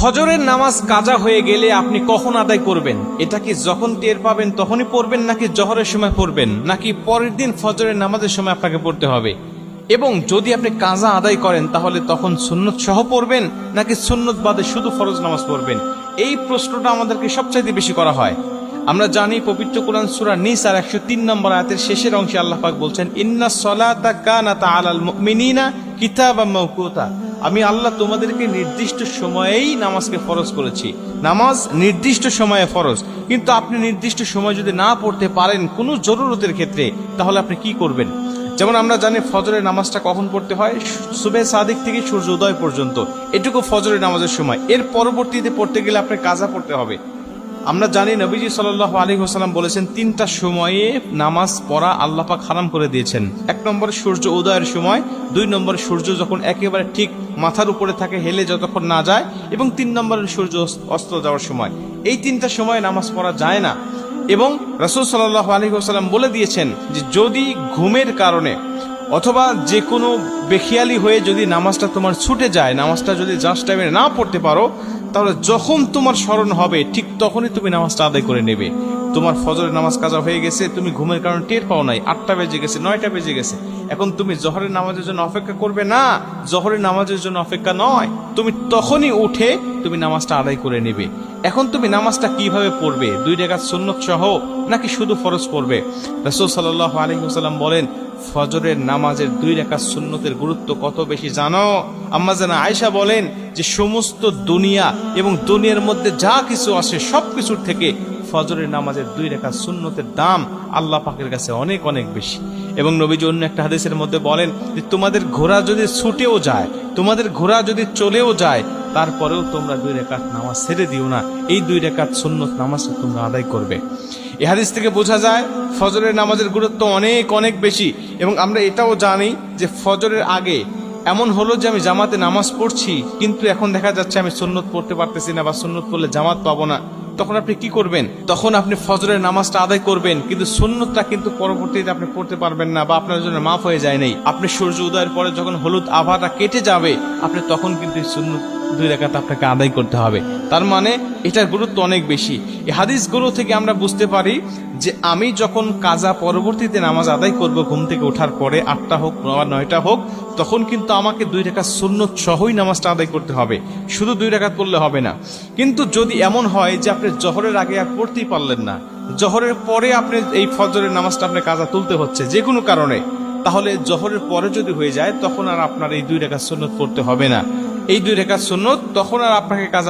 ফজরের নামাজ কাজা হয়ে গেলে আপনি কখন আদায় করবেন? এটা কি যখন টের পাবেন তখনই পড়বেন, নাকি জহরের সময় পড়বেন? নাকি পরের দিন ফজরের নামাজের সময় আপনাকে পড়তে হবে? এবং যদি আপনি কাজা আদায় করেন, তাহলে তখন সুন্নত সহ পড়বেন, নাকি সুন্নত বাদে শুধু ফরজ নামাজ পড়বেন? এই প্রশ্নটা আমাদেরকে সবচাইতে বেশি করা হয়। আমরা জানি পবিত্র কোরআন সুরা নিস আর একশো তিন নম্বর আয়াতের শেষের অংশে আল্লাহ পাক বলছেন, ইন্না সলাতা কানাতা আলাল মুমিনিনা কিতাবাম মাওকুতা। আমি আল্লাহ তোমাদেরকে নির্দিষ্ট সময়েই নামাজকে ফরজ করেছি। নামাজ নির্দিষ্ট সময়ে ফরজ। কিন্তু আপনি নির্দিষ্ট সময় যদি না পড়তে পারেন কোনো জরুরতের ক্ষেত্রে, তাহলে আপনি কি করবেন? যেমন আমরা জানি ফজরের নামাজটা কখন পড়তে হয়? সুবে সাদিক থেকে সূর্য উদয় পর্যন্ত। এটুকু ফজরের নামাজের সময়। এর পরবর্তীতে পড়তে গেলে আপনার কাজা পড়তে হবে। আমরা জানি নবীজি সাল্লাহ আলী হোসালাম বলেছেন, তিনটা সময়ে নামাজ পড়া আল্লাহ পাক হারাম করে দিয়েছেন। এক নম্বর সূর্য উদয়ের সময়, দুই নম্বর সূর্য যখন একেবারে ঠিক মাথার উপরে থাকে, হেলে যতক্ষণ না যায়, এবং তিন নম্বরের সূর্য অস্ত যাওয়ার সময়। এই তিনটা সময় নামাজ পড়া যায় না। এবং রসুল সাল্লাহ আলী হোসালাম বলে দিয়েছেন যে, যদি ঘুমের কারণে অথবা যে কোনো বেখিয়ালি হয়ে যদি নামাজটা তোমার ছুটে যায়, নামাজটা যদি জাস্ট টাইমে না পড়তে পারো তাহলে যখন তোমার স্মরণ হবে, ঠিক তখনই তুমি নামাজটা আদায় করে নেবে। তোমার ফজরের নামাজ কাজা হয়ে গেছে, তুমি ঘুমের কারণে টের পাও নাই, আটটা বেজে গেছে, নয়টা বেজে গেছে। এখন তুমি জহরের নামাজের জন্য অপেক্ষা করবে না, জহরের নামাজের জন্য অপেক্ষা নয়। তুমি তখনই উঠে তুমি নামাজটা আদায় করে নেবে। এখন তুমি নামাজটা কীভাবে পড়বে? দুই রেখাত সুন্নত সহ নাকি শুধু ফরজ পড়বে? রসুল সাল্লাহ আলহিহাল্লাম বলেন, ফজরের নামাজের দুই রেখা সুন্নতের গুরুত্ব কত বেশি জানো? আম্মা জানা আয়সা বলেন যে সমস্ত দুনিয়া এবং দুনিয়ার মধ্যে যা কিছু আসে সব কিছুর থেকে ফজরের নামাজের দুই রেখা সুন্নতের দাম আল্লাহ পাকের কাছে অনেক অনেক বেশি। এবং নবীজি অন্য একটা হাদিসের মধ্যে বলেন যে, তোমাদের ঘোড়া যদি ছুটেও যায়, তোমাদের ঘোড়া যদি চলেও যায় তারপরেও তোমরা দুই রেখাত নামাজ ছেড়ে দিও না। এই দুই রেখাত সুন্নত নামাজটা তোমরা আদায় করবে। এ হাদিস থেকে বোঝা যায়, ফজরের নামাজের গুরুত্ব অনেক অনেক বেশি। এবং আমরা এটাও জানি যে ফজরের আগে এমন হলো যে আমি জামাতে নামাজ পড়ছি, কিন্তু এখন দেখা যাচ্ছে আমি সুন্নত পড়তে পারতেছি না বা সুন্নত পড়লে জামাত পাবো না। তখন আপনি কি করবেন? তখন আপনি ফজরের নামাজটা আদায় করবেন, কিন্তু সুন্নতটা কিন্তু পরবর্তীতে আপনি পড়তে পারবেন না বা আপনার জন্য মাফ হয়ে যায় নাই। আপনি সূর্য উদয়ের পরে যখন হলুদ আভাটা কেটে যাবে, আপনি তখন কিন্তু সুন্নত দুই রেখাতে আপনাকে আদায় করতে হবে। তার মানে এটার গুরুত্ব অনেক বেশি। এই হাদিসগুলো থেকে আমরা বুঝতে পারি যে আমি যখন কাজা পরবর্তীতে নামাজ আদায় করব ঘুম থেকে ওঠার পরে আটটা হোক বা নয়টা হোক, তখন কিন্তু আমাকে দুই রেখা শূন্য সহই নামাজটা আদায় করতে হবে। শুধু দুই রেখাত পড়লে হবে না। কিন্তু যদি এমন হয় যে আপনি জহরের আগে আর পড়তেই পারলেন না, জহরের পরে আপনি এই ফজরের নামাজটা আপনি কাজা তুলতে হচ্ছে, যে কোনো কারণে তাহলে জহরের পরে যদি হয়ে যায়, তখন আর আপনার এই দুই রেখা সুন্নত পড়তে হবে না। এই দুই রেখা সুন্নত, তখন আর আপনাকে কাজা